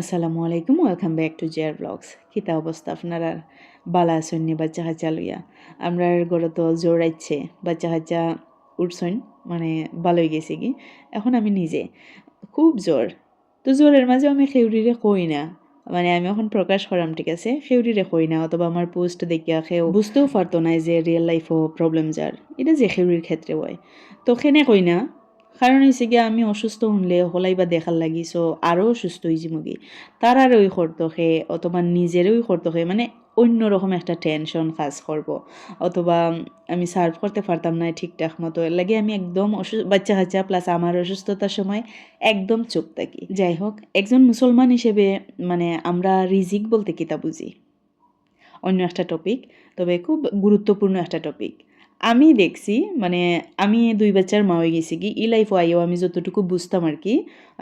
আসসালামু আলাইকুম welcome back to জিয়ার ব্লগস কিতা অবস্থা আপনারা বালা আসেন নি, বাচ্চা হাচ্চা লইয়া। আমরা গড়ে তো জোর বাচ্চা হাচ্চা উঠছইন মানে ভালোই গেছে কি? এখন আমি নিজে। খুব জোর। তো জোরের মাঝে আমি খেউরিরে কই না। মানে আমি এখন প্রকাশ করাম, ঠিক আছে? খেউরিরে কই না, অথবা আমার পোস্ট দেখিয়া খেউ বুঝতেও পারতো না যে রিয়েল লাইফও প্রবলেম যার। এটা যে খেউরির ক্ষেত্রে হয়। তো খেনে কই না কারণ হয়েছে গিয়ে আমি অসুস্থ হলে হলাই বা দেখার লাগি সো আরও অসুস্থ হয়েছি মুগি। তার আর ওই খে অথবা নিজেরই খে মানে অন্যরকম একটা টেনশন কাজ করব। অথবা আমি সার্ভ করতে পারতাম না ঠিকঠাক মতো এর লাগে আমি একদম অসুস্থ বাচ্চা কাচ্চা প্লাস আমার অসুস্থতার সময় একদম চুপ থাকি। যাই হোক, একজন মুসলমান হিসেবে মানে আমরা রিজিক বলতে কিতা বুঝি? অন্য একটা টপিক তবে খুব গুরুত্বপূর্ণ একটা টপিক আমি দেখছি মানে আমি দুই বাচ্চার মা হয়ে গেছি কি, ই লাইফ আইও, আমি যতটুকু বুঝতাম আর কি,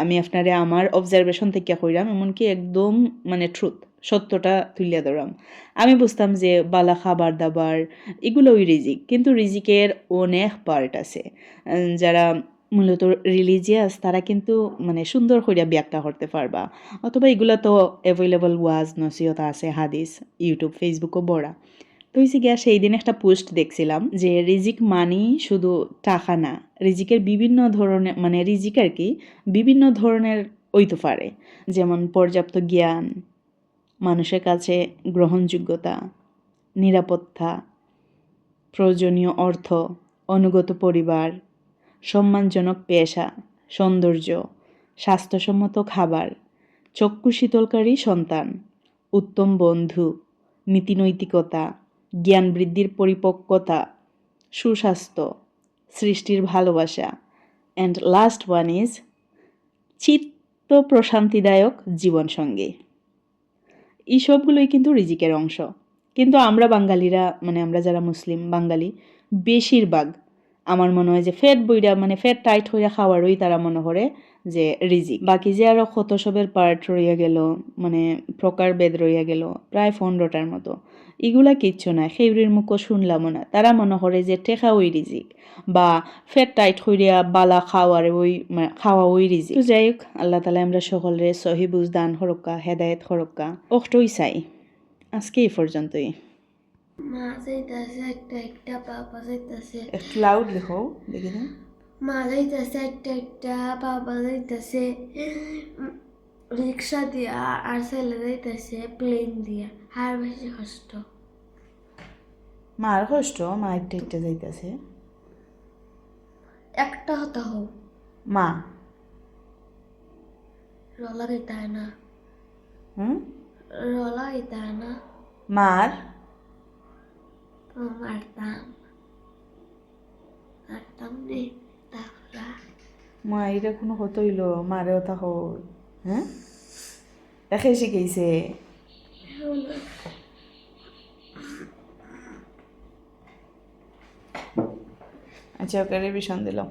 আমি আপনারে আমার অবজারভেশন থেকে কইরাম, এমনকি একদম মানে ট্রুথ সত্যটা তুলিয়া ধরাম। আমি বুঝতাম যে বালা খাবার দাবার এগুলো ওই রিজিক, কিন্তু রিজিকের অনেক পার্ট আছে। যারা মূলত রিলিজিয়াস তারা কিন্তু মানে সুন্দর করিয়া ব্যাখ্যা করতে পারবা। অথবা এগুলো তো অ্যাভেলেবল ওয়াজ নসিহত আছে, হাদিস ইউটিউব ফেসবুকও বড়া। তো হয়েছে গিয়া সেই দিন একটা পোস্ট দেখছিলাম যে রিজিক মানি শুধু টাকা না, রিজিকের বিভিন্ন ধরনের মানে রিজিক আর কি, বিভিন্ন ধরনের হইতে পারে। যেমন পর্যাপ্ত জ্ঞান, মানুষের কাছে গ্রহণযোগ্যতা, নিরাপত্তা, প্রয়োজনীয় অর্থ, অনুগত পরিবার, সম্মানজনক পেশা, সৌন্দর্য, স্বাস্থ্যসম্মত খাবার, চক্ষু শীতলকারী সন্তান, উত্তম বন্ধু নীতিনৈতিকতা জ্ঞান বৃদ্ধির পরিপক্কতা, সুস্বাস্থ্য, সৃষ্টির ভালোবাসা অ্যান্ড লাস্ট ওয়ান ইজ চিত্ত প্রশান্তিদায়ক জীবনসঙ্গী। এই সবগুলোই কিন্তু রিজিকের অংশ। কিন্তু আমরা বাঙালিরা মানে আমরা যারা মুসলিম বাঙালি, বেশিরভাগ আমার মনে হয় যে ফ্যাট বইরা মানে ফ্যাট টাইট হইয়া খাওয়ারই তারা মনে করে যে রিজিক। বাকি যে আরও কত সবের পার্ট রইয়া গেল মানে প্রকারভেদ রইয়া গেল, প্রায় পনেরোটার মতো। এগুলা কিচ্ছু না, খেউরির মুখও শুনলামও না। তারা মনে করে যে টেকা ওই রিজিক, বা ফ্যাট টাইট হইয়া বালা খাওয়ার ওই খাওয়া ওই রিজিক। যাই হোক, আল্লাহ তালা আমরা সকলের সহিবুজ দান হরক্কা, হেদায়েত হরক্কা অষ্টই চাই। আজকে এই পর্যন্তই। মা যাইতাছে একটা একটা বাবা যাইতাছে একটু লাউড লিখো দেখি না মা যাইতাছে একটা একটা বাবা যাইতাছে রিক্সা দিয়া আর ছেলে যাইতাছে প্লেন দিয়া। আর বেশি কষ্ট। মার কষ্ট মা একটা একটা যাইতেছে। একটা হতা হোক মা। রলা হয় না। হুম? রলা হয় না। মার? তো মারতাম মারতাম নে তাহলে। মা এটা কোনো কত হইল মারেও তা হল। হ্যাঁ? দেখে শিখেছে আচ্ছা ওকে রিভিশন দিলাম।